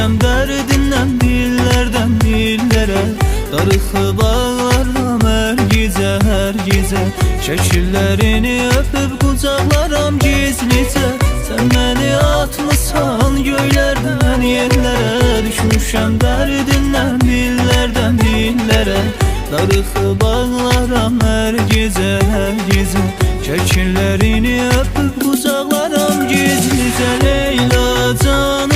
Düşem derdinden dillerden dillere. Darısı bağlarım her gize her gize. Şekillerini öpüp kucaklaram gizlice Sen beni atmışsan göylerden yerlere. Düşmüşem derdinden dillerden dillere. Darısı bağlarım her gize her gize. Şekillerini öpüp kucaklaram gizlice Leyla can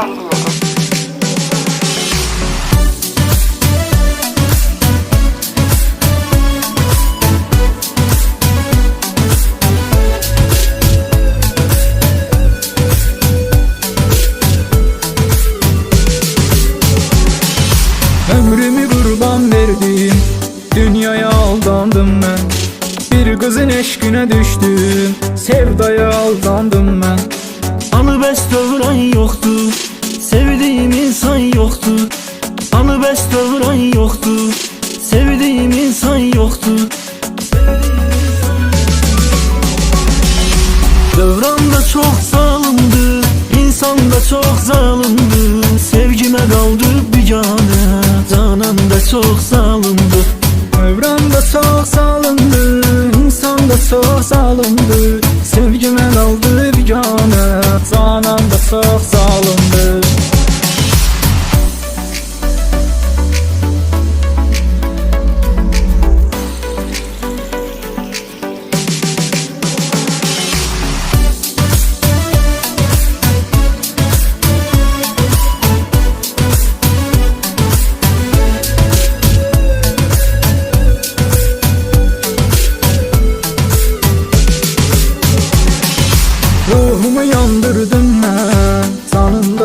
Radio Devran çok salındı İnsan da çok zalımdı Sevgime kaldı bir cane Canan da çok zalımdı Devran da çok salındı İnsan da çok zalımdı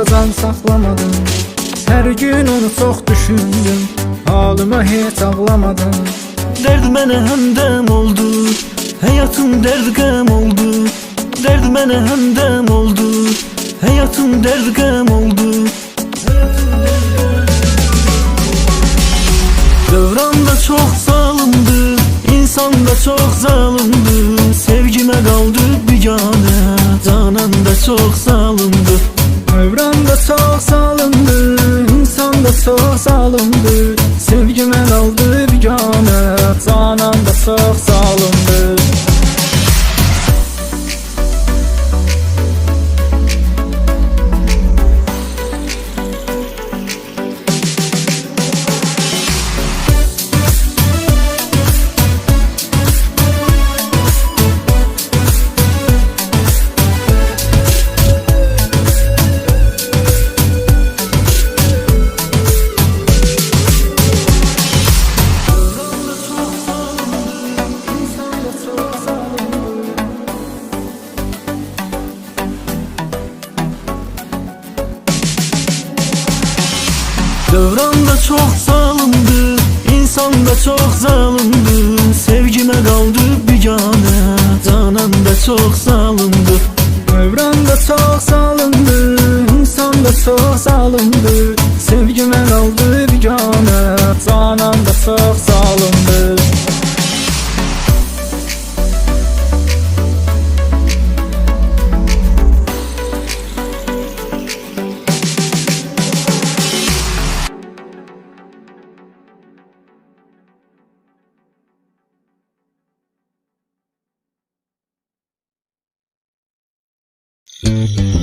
Can saxlamadım Hər gün onu çox düşündüm. Halıma heç ağlamadım. Derd mənə həmdəm oldu. Həyatım dərd qəm oldu. Derd mənə həmdəm oldu. Həyatım dərd qəm oldu Dövranda çox zalımdı İnsan da çox zalımdı Sevgimə qaldı biganə Canan da çox zalımdı Evranda çox zalımdır İnsan da çox zalımdır Sevgimə qaldı biganə Canan da çox zalımdır çok zalımdı Sevgime kaldı bigane Canan da çok zalımdı Evranda çox zalımdır İnsan da çox zalımdır Música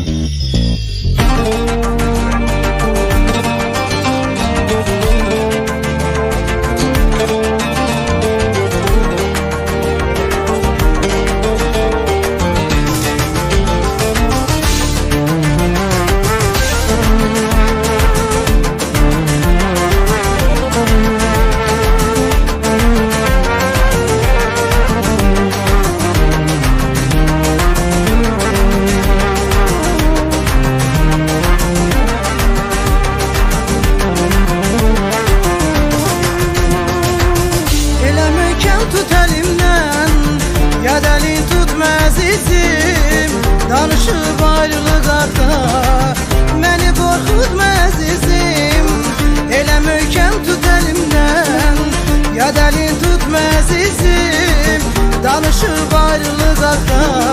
Danışıb ayrılıq arda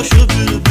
başı bir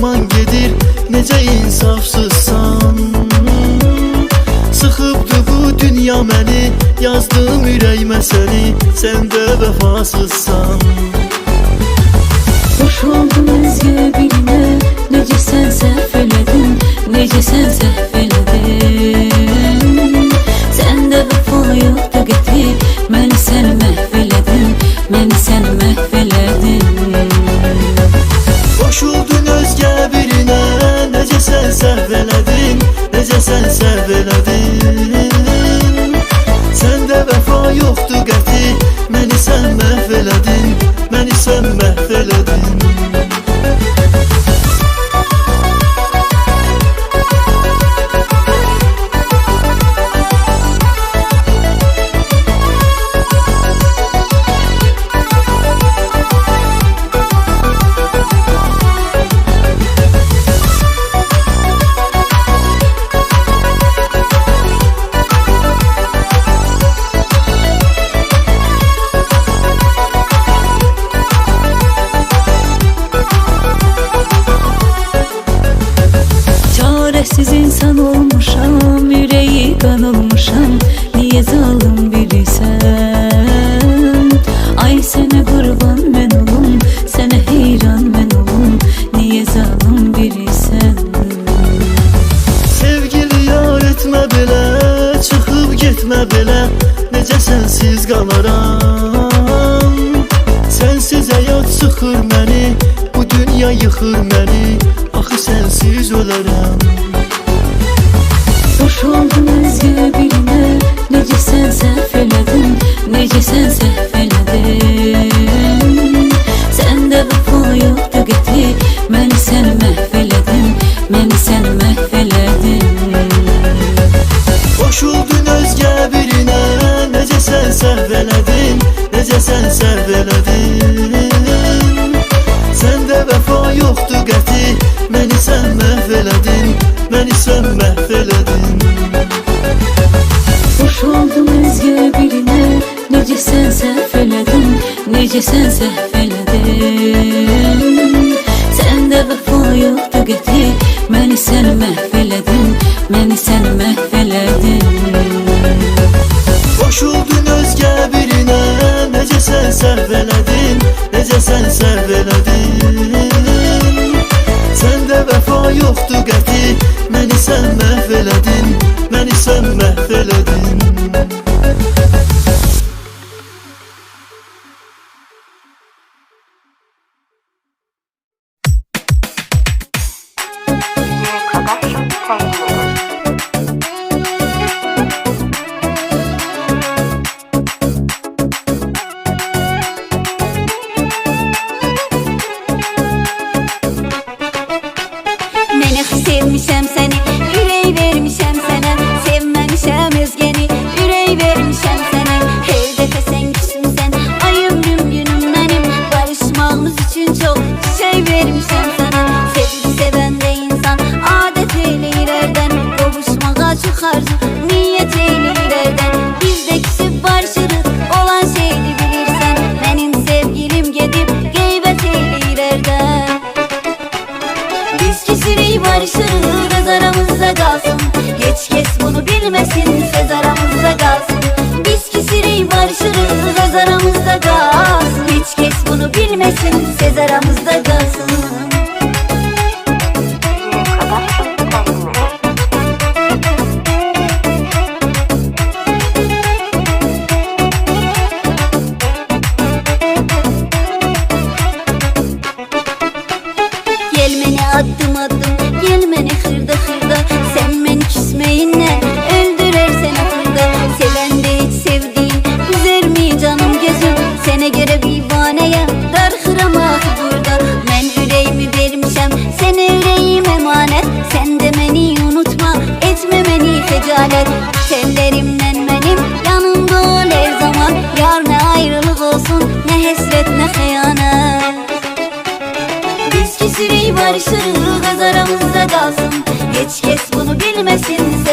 zaman gedir Necə insafsızsan Sıxıbdı bu dünya məni Yazdım ürəyimə səni Sən də vəfasızsan Xoş oldum özgə bilinə Necə sən səhv elədin Necə sən səhv elədin Səndə vəfa yoxdur getir Məni sən məhv elədin Məni sən məhv elədin Hoş oldu Gene birine nece sen sevveledin Nece sen sevveledin Sende vefa yoktu qəti Məni sən məhv elədin Məni sən məhv elədin Axı sənsiz ölərəm Boş oldun özgə birinə Necə sən səhv elədin Necə sən səhv elədin Səndə vəfa yoxdur qəti Məni sən məhv elədin Məni sən məhv elədin Qoşuldun özgə birinə Necə sən səhv elədin Necə sən səhv elədin Məhv elədin Boş oldum özgə birinə Necə sən səhv elədin Necə sən səhv elədin Səndə vəfa yoxdur qəti Məni sən məhv elədin Məni sən məhv elədin Qoşuldun özgə birinə Necə sən səhv elədin Necə sən səhv Məni sən məhv elədin Məni sən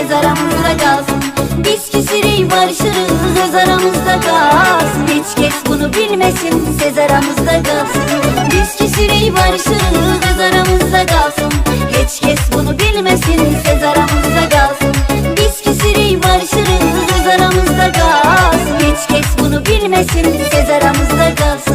söz aramızda kalsın. Biz küsürük barışırız öz aramızda kalsın. Hiç kes bunu bilmesin söz aramızda kalsın. Biz küsürük barışırız öz aramızda kalsın. Hiç kes bunu bilmesin söz aramızda kalsın. Biz küsürük barışırız öz aramızda kalsın. Hiç kes bunu bilmesin söz aramızda kalsın